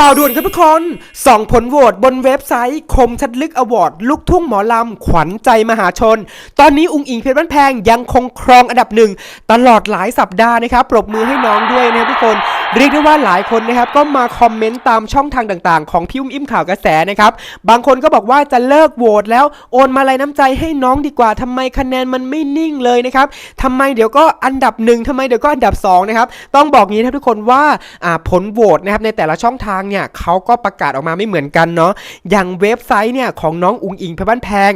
ข่าวด่วนครับทุกคนสองผลโหวตบนเว็บไซต์ คมชัดลึกอวอร์ดลูกทุ่งหมอลำ ขวัญใจมหาชน ตอนนี้อุงอิงเพชรบ้านแพงยังคงครองอันดับหนึ่ง ตลอดหลายสัปดาห์นะครับ ปรบมือให้น้องด้วยนะครับทุกคนเรียกได้ว่าหลายคนนะครับก็มาคอมเมนต์ตามช่องทางต่างๆ ของพี่อุ้มอิ่มข่าวกระแสนะครับบางคนก็บอกว่าจะเลิกโหวตแล้วโอนมาลัยน้ำใจให้น้องดีกว่าทำไมคะแนนมันไม่นิ่งเลยนะครับทำไมเดี๋ยวก็อันดับหนึ่งทำไมเดี๋ยวก็อันดับสองนะครับต้องบอกงี้นะครับทุกคนว่าอ่าผลโหวตนะครับในแต่ละช่องทางเนี่ยเขาก็ประกาศออกมาไม่เหมือนกันเนาะอย่างเว็บไซต์เนี่ยของน้องอุงอิงเพชรบ้านแพง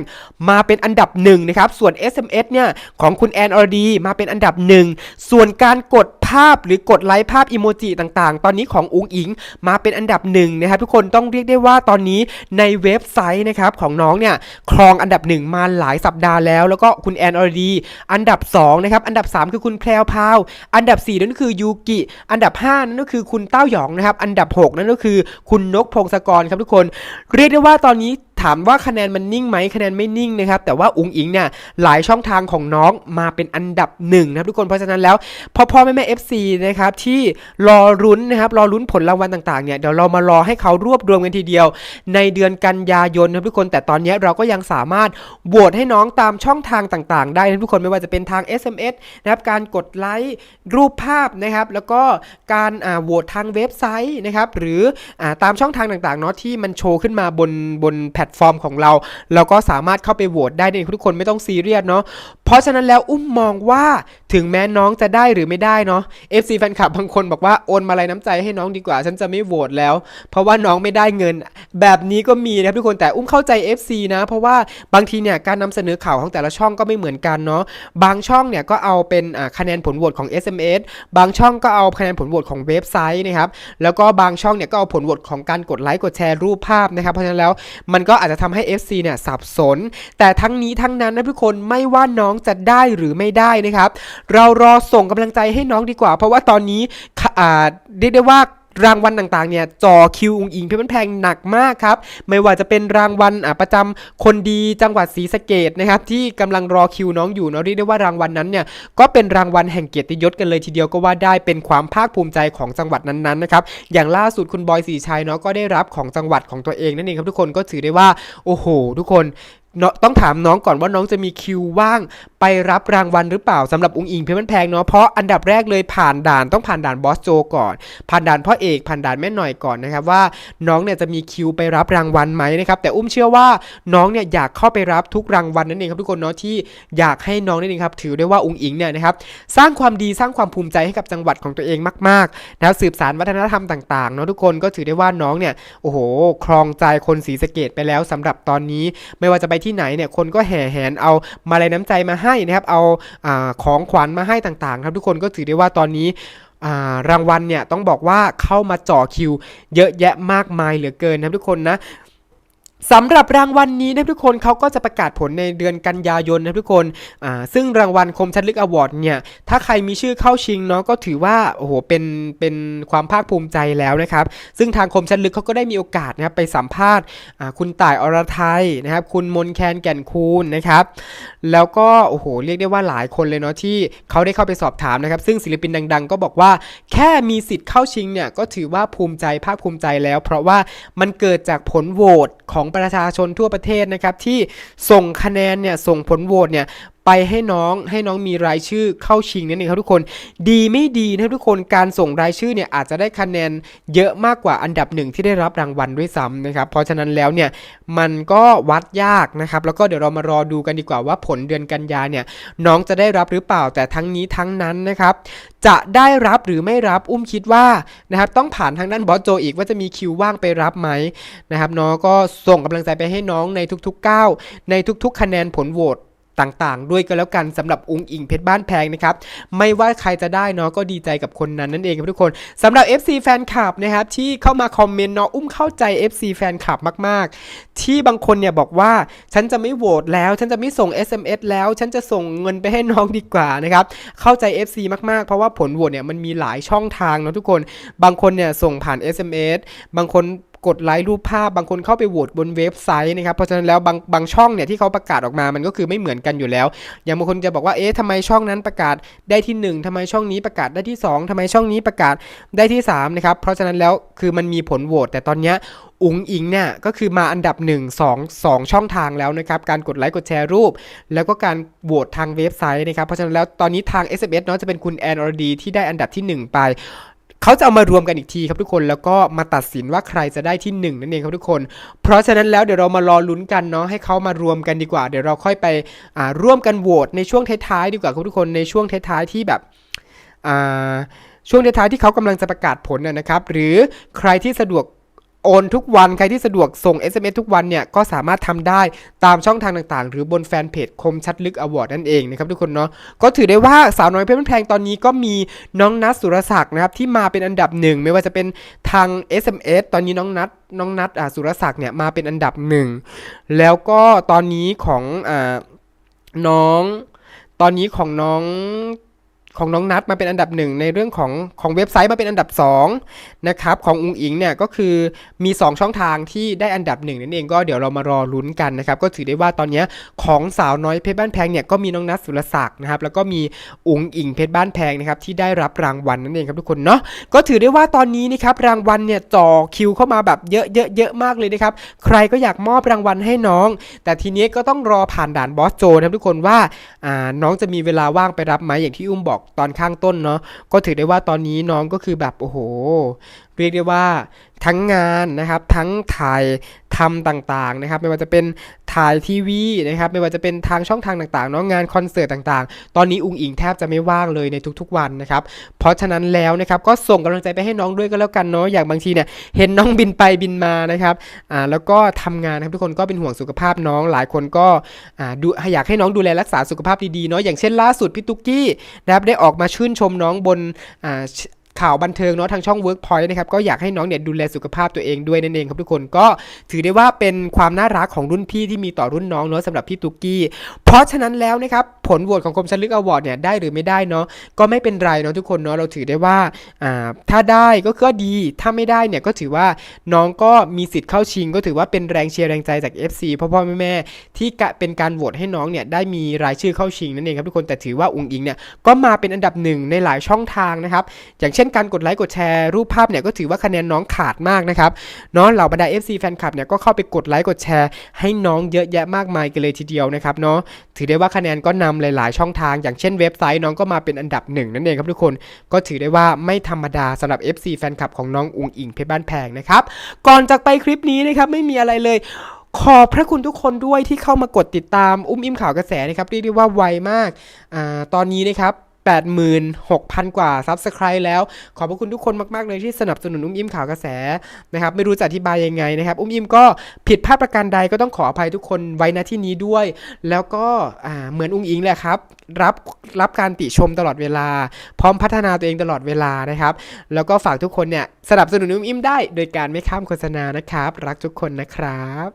มาเป็นอันดับหนึ่งนะครับส่วน SMS เนี่ยของคุณแอนอรดีมาเป็นอันดับหนึ่งส่วนการกด ภาพหรือกดไลค์ภาพอิโมจิต่างๆ ตอนนี้ของอุงอิงมาเป็นอันดับหนึ่งนะครับทุกคนต้องเรียกได้ว่าตอนนี้ในเว็บไซต์นะครับของน้องเนี่ยครองอันดับหนึ่งมาหลายสัปดาห์แล้ว แล้วก็คุณแอนอรดีอันดับ2นะครับอันดับ 3 คือคุณแพรวพาว อันดับ 4 นั่นก็คือยูกิ อันดับ 5 นั่นก็คือคุณเต้าหยองนะครับอันดับ 6 นั่นก็คือคุณนกพงศกรครับทุกคน เรียกได้ว่าตอนนี้ ถามว่าคะแนนมันนิ่งไหมคะแนนไม่นิ่งนะครับ แต่ว่าอุงอิงเนี่ยหลายช่องทางของน้องมาเป็นอันดับหนึ่งนะครับทุกคนเพราะฉะนั้นแล้วพ่อพ่อแม่แม่เอฟซีนะครับที่รอรุ้นนะครับรอรุ้นผลรางวัลต่างๆเนี่ยเดี๋ยวเรามารอให้เขารวบรวมกันทีเดียว ในเดือนกันยายนนะครับทุกคนแต่ตอนนี้เราก็ยังสามารถโหวตให้น้องตามช่องทางต่างๆ ได้นะทุกคนไม่ว่าจะเป็นทาง SMS นะครับการกดไลค์รูปภาพนะครับแล้วก็การโหวตทางเว็บไซต์นะครับหรืออตามช่องทางต่างๆเนาะที่มันโชว์ขึ้นมาบนบนแพลตฟอร์มของเรา เราก็สามารถเข้าไปโหวตได้ในทุกคนไม่ต้องซีเรียสเนาะเพราะฉะนั้นแล้วอุ้มมองว่า ถึงแม้น้องจะได้หรือไม่ได้เนาะ FC แฟนคลับบางคนบอกว่าโอนมาลัยน้ำใจให้น้องดีกว่า ฉันจะไม่โหวตแล้ว เพราะว่าน้องไม่ได้เงิน แบบนี้ก็มีนะครับทุกคนแต่อุ้มเข้าใจ FC นะ เพราะว่าบางทีเนี่ยการนำเสนอข่าวของแต่ละช่องก็ไม่เหมือนกันเนาะบางช่องเนี่ยก็เอาเป็นคะแนนผลโหวตของ SMS บางช่องก็เอาคะแนนผลโหวตของเว็บไซต์นะครับแล้วก็บางช่องเนี่ยก็เอาผลโหวตของการกดไลค์กดแชร์รูปภาพนะครับเพราะฉะนั้นแล้วมันก็อาจจะทำให้ FC เนี่ยสับสน แต่ทั้งนี้ทั้งนั้นนะทุกคนไม่ว่าน้องจะได้หรือไม่ได้นะครับเรารอส่งกำลังใจให้น้องดีกว่า เพราะว่าตอนนี้อ่าเรียกได้ว่ารางวัลต่างๆเนี่ยจ่อคิวอุงอิงเพชรบ้านแพงหนักมากครับ ไม่ว่าจะเป็นรางวัลอาประจำคนดีจังหวัดศรีสะเกดนะครับที่กำลังรอคิวน้องอยู่เนาะเรียกได้ว่ารางวัลนั้นเนี่ยก็เป็นรางวัลแห่งเกียรติยศกันเลยทีเดียวก็ว่าได้เป็นความภาคภูมิใจของจังหวัดนั้นๆนะครับอย่างล่าสุดคุณบอยสีชัยเนาะก็ได้รับของจังหวัดของตัวเองนั่นเองครับทุกคนก็ถือได้ว่าโอ้โห ทุกคน ต้องถามน้องก่อนว่าน้องจะมีคิวว่างไปรับรางวัลหรือเปล่าสำหรับอุงอิงเพชรบ้านแพงเนาะเพราะอันดับแรกเลยผ่านด่านต้องผ่านด่านบอสโจก่อน ผ่านด่านพ่อเอกผ่านด่านแม่หน่อยก่อนนะครับว่าน้องเนี่ยจะมีคิวไปรับรางวัลไหมนะครับแต่อุ้มเชื่อว่าน้องเนี่ยอยากเข้าไปรับทุกรางวัลนั่นเองครับทุกคนเนาะที่อยากให้น้องนั่นเองครับถือได้ว่าอุงอิงเนี่ยนะครับสร้างความดีสร้างความภูมิใจให้กับจังหวัดของตัวเองมากๆนะสืบสานวัฒนธรรมต่างๆเนาะทุกคนก็ถือได้ว่าน้องเนี่ยโอ้โหครองใจคนศรีสะเกดไปแล้วสำหรับตอนนี้ไม่ว่าจะไปที่ไหนเนี่ยคนก็แห่แหนเอามาลัยน้ำใจมาให้นะครับเอาอของขวัญมาให้ต่างๆ ครับทุกคนก็ถือได้ว่าตอนนี้รางวัลเนี่ยต้องบอกว่าเข้ามาจ่อคิว เยอะแยะมากมายเหลือเกินนะทุกคนนะ สำหรับรางวัลนนี้นะทุกคนเขาก็จะประกาศผลในเดือนกันยายนนะทุกคนอ่าซึ่งรางวัลคมชัดลึกอวอร์ดเนี่ย ถ้าใครมีชื่อเข้าชิงเนาะก็ถือว่าโอ้โหเป็นเป็นความภาคภูมิใจแล้วนะครับ ซึ่งทางคมชัดลึกเขาก็ได้มีโอกาสนะครับไปสัมภาษณ์อ่าคุณต่ายอรไทยนะครับ คุณมนแคนแก่นคูณนะครับ แล้วก็โอ้โหเรียกได้ว่าหลายคนเลยเนาะที่เขาได้เข้าไปสอบถามนะครับ ซึ่งศิลปินดัง ๆ ก็บอกว่า แค่มีสิทธิ์เข้าชิงเนี่ยก็ถือว่าภูมิใจภาคภูมิใจแล้ว เพราะว่ามันเกิดจากผลโหวตของประชาชนทั่วประเทศนะครับที่ส่งคะแนนเนี่ยส่งผลโหวตเนี่ยไปให้น้องให้น้องมีรายชื่อเข้าชิงนั่นเองครับทุกคน ดีไม่ดีนะครับทุกคนการส่งรายชื่อเนี่ยอาจจะได้คะแนนเยอะมากกว่าอันดับหนึ่งที่ได้รับรางวัลด้วยซ้ำนะครับเพราะฉะนั้นแล้วเนี่ยมันก็วัดยากนะครับแล้วก็เดี๋ยวเรามารอดูกันดีกว่าว่าผลเดือนกันยาเนี่ยน้องจะได้รับหรือเปล่าแต่ทั้งนี้ทั้งนั้นนะครับจะได้รับหรือไม่รับอุ้มคิดว่านะครับต้องผ่านทางด้านบอสโจอีกว่าจะมีคิวว่างไปรับไหมนะครับน้องก็ส่งกำลังใจไปให้น้องในทุกๆก้าวในทุก ๆ คะแนนผลโหวต ต่างๆ ด้วยก็แล้วกันสำหรับองค์อิงเพชรบ้านแพงนะครับ ไม่ว่าใครจะได้เนาะก็ดีใจกับคนนั้นนั่นเองครับทุกคนสำหรับ FC แฟนคลับนะครับที่เข้ามาคอมเมนต์เนาะอุ้มเข้าใจ FC แฟนคลับมาก ๆ ที่บางคนเนี่ยบอกว่าฉันจะไม่โหวตแล้ว ฉันจะไม่ส่ง SMS แล้ว ฉันจะส่งเงินไปให้น้องดีกว่านะครับเข้าใจ FC มากๆ เพราะว่าผลโหวตเนี่ยมันมีหลายช่องทางเนาะทุกคน บางคนเนี่ยส่งผ่าน SMS บางคน กดไลค์รูปภาพบางคนเข้าไปโหวตบนเว็บไซต์นะครับเพราะฉะนั้นแล้วบางบางช่องเนี่ยที่เขาประกาศออกมามันก็คือไม่เหมือนกันอยู่แล้ว อย่างบางคนจะบอกว่าเอ๊ะทำไมช่องนั้นประกาศได้ที่หนึ่งทำไมช่องนี้ประกาศได้ที่สองทำไมช่องนี้ประกาศได้ที่สามนะครับเพราะฉะนั้นแล้วคือมันมีผลโหวตแต่ตอนเนี้ยอุ๋งอิงเนี่ยก็คือมาอันดับ 1 2 2 ช่องทางแล้วนะครับการกดไลค์กดแชร์รูป แล้วก็การโหวตทางเว็บไซต์นะครับเพราะฉะนั้นแล้วตอนนี้ทาง SMS เนาะจะเป็นคุณแอนอรดีที่ได้อันดับที่ 1 ไป เขาจะเอามารวมกันอีกทีครับทุกคนแล้วก็มาตัดสินว่าใครจะได้ที่ 1 นั่นเองครับทุกคน เพราะฉะนั้นแล้วเดี๋ยวเรามารอลุ้นกันเนาะให้เขามารวมกันดีกว่า เดี๋ยวเราค่อยไปร่วมกันโหวตในช่วงท้ายๆดีกว่าครับทุกคนในช่วงท้ายๆที่แบบช่วงท้ายๆที่เขากำลังจะประกาศผลนะครับหรือใครที่สะดวก โอนทุกวันใครที่สะดวกส่ง SMS ทุกวันเนี่ยก็สามารถทำได้ตามช่องทางต่างๆ หรือบนแฟนเพจคมชัดลึกอวอร์ดนั่นเองนะครับทุกคนเนาะก็ถือได้ว่าสาวน้อยเพชรบ้านแพงตอนนี้ก็มีน้องนัทสุรศักดิ์นะครับที่มาเป็นอันดับหนึ่งไม่ว่าจะเป็นทาง SMS ตอนนี้น้องนัทน้องนัทอ่าสุรศักดิ์เนี่ยมาเป็นอันดับหนึ่งแล้วก็ตอนนี้ของอ่าน้อง ตอนนี้ของน้อง ของน้องนัดมาเป็นอันดับหนึ่งในเรื่องของของเว็บไซต์มาเป็นอันดับสองนะครับของอุงอิงเนี่ยก็คือมี 2 ช่องทางที่ได้อันดับหนึ่งนั่นเองก็เดี๋ยวเรามารอลุ้นกันนะครับก็ถือได้ว่าตอนนี้ของสาวน้อยเพชรบ้านแพงเนี่ยก็มีน้องนัดสุรศักดิ์นะครับแล้วก็มีอุงอิงเพชรบ้านแพงนะครับที่ได้รับรางวัลนั่นเองครับทุกคนเนาะก็ถือได้ว่าตอนนี้นะครับรางวัลเนี่ยจ่อคิวเข้ามาแบบเยอะเยอะเยอะมากเลยนะครับใครก็อยากมอบรางวัลให้น้อง แต่ทีนี้ก็ต้องรอผ่านด่านบอสโจนะครับทุกคนว่าอ่าน้องจะมีเวลาว่างไปรับไหมอย่างที่อุ้มบอกตอนข้างต้นเนาะก็ถือได้ว่าตอนนี้น้องก็คือแบบโอ้โห เรียกได้ว่าทั้งงานนะครับ ทั้งถ่าย ทำต่างๆนะครับ ไม่ว่าจะเป็นถ่ายทีวีนะครับไม่ว่าจะเป็นทางช่องทางต่างๆเนาะงานคอนเสิร์ตต่างๆ ตอนนี้อุงอิงแทบจะไม่ว่างเลยในทุกๆวันนะครับเพราะฉะนั้นแล้วนะครับก็ส่งกำลังใจไปให้น้องด้วยก็แล้วกันเนาะอย่างบางทีเนี่ยเห็นน้องบินไปบินมานะครับอ่าแล้วก็ทำงานนะครับทุกคนก็เป็นห่วงสุขภาพน้องหลายคนก็อ่าดูอยากให้น้องดูแลรักษาสุขภาพดีๆเนาะอย่างเช่นล่าสุดพี่ตุ๊กกี้นะครับได้ออกมาชื่นชมน้องบนอ่า ข่าวบันเทิงเนาะทางช่อง Workpoint นะครับก็อยากให้น้องเนี่ยดูแลสุขภาพตัวเองด้วยนั่นเองครับทุกคนก็ถือได้ว่าเป็นความน่ารักของรุ่นพี่ที่มีต่อรุ่นน้องเนาะสำหรับพี่ตุ๊กกี้เพราะฉะนั้นแล้วนะครับผลโหวตของคมชันลึกอวอร์ดเนี่ยได้หรือไม่ได้เนาะก็ไม่เป็นไรเนาะทุกคนเนาะเราถือได้ว่าอ่าถ้าได้ก็ก็ดีถ้าไม่ได้เนี่ยก็ถือว่าน้องก็มีสิทธิ์เข้าชิง ก็ถือว่าเป็นแรงเชียร์แรงใจจาก FC พ่อพ่อแม่แม่ที่กะเป็นการโหวตให้น้องเนี่ยได้มีรายชื่อเข้าชิงนั่นเองครับทุกคนแต่ถือว่าอุงอิงเนี่ยก็มาเป็นอันดับหนึ่งในหลายช่องทางนะครับอย่างเช่นช่นการกดไลค์กดแชร์รูปภาพเนี่ยก็ถือว่าคะแนนน้องขาดมากนะครับเนาะเหล่าบรรดา FC แฟนคลับเนี่ยก็เข้าไปกดไลค์กดแชร์ให้น้องเยอะแยะมากมายกันเลยทีเดียวนะครับเนาะถือได้ว่าคะแนนก็นำหลายๆ ช่องทาง อย่างเช่นเว็บไซต์น้องก็มาเป็นอันดับหนึ่งนั่นเองครับทุกคนก็ถือได้ว่าไม่ธรรมดาสำหรับ FC แฟนคลับของน้องอุงอิงเพชรบ้านแพงนะครับก่อนจากไปคลิปนี้นะครับไม่มีอะไรเลยขอบพระคุณทุกคนด้วยที่เข้ามากดติดตามอุ้มอิ่มข่าวกระแสนะครับเรียกได้ว่าไวมากอ่าตอนนี้นะครับ 86,000 กว่า Subscribe แล้ว ขอบพระคุณทุกคนมาก ๆ เลยที่สนับสนุนอุ้มอิ่มข่าวกระแสนะครับไม่รู้จะอธิบายยังไงนะครับ อุ้มอิ่มก็ผิดพลาดประการใดก็ต้องขออภัยทุกคนไว้ณที่นี้ด้วย แล้วก็เหมือนอุ้งอิงแหละครับ รับรับการติชมตลอดเวลา พร้อมพัฒนาตัวเองตลอดเวลานะครับ แล้วก็ฝากทุกคนเนี่ยสนับสนุนอุ้มอิ่มได้ โดยการไม่ข้ามโฆษณานะครับ รักทุกคนนะครับ